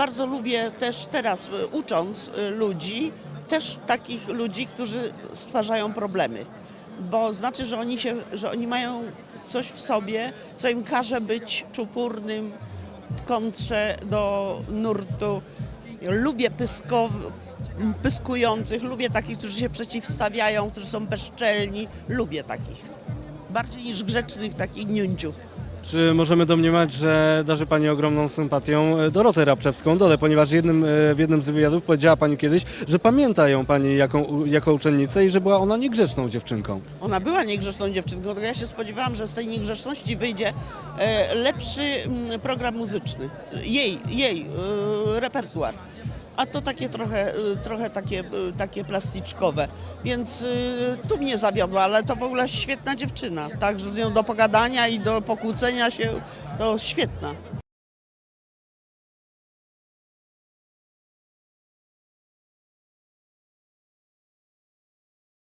bardzo lubię też teraz, y, ucząc y, ludzi, też takich ludzi, którzy stwarzają problemy. Bo znaczy, że oni, się, że oni mają coś w sobie, co im każe być czupurnym w kontrze do nurtu. Lubię pyskow, pyskujących, lubię takich, którzy się przeciwstawiają, którzy są bezczelni. Lubię takich. Bardziej niż grzecznych takich niuńciów. Czy możemy domniemać, że darzy Pani ogromną sympatią e, Dorotę Rabczewską, Dole, ponieważ jednym, e, w jednym z wywiadów powiedziała Pani kiedyś, że pamięta ją Pani jako, jako uczennicę i że była ona niegrzeczną dziewczynką. Ona była niegrzeczną dziewczynką, tylko ja się spodziewałam, że z tej niegrzeczności wyjdzie e, lepszy mm, program muzyczny. Jej, jej repertuar. A to takie trochę, e, trochę takie, e, takie plasticzkowe. Więc e, tu mnie zawiodła, ale to w ogóle świetna dziewczyna. Także z nią do pogadania i do pokłócenia się to świetna.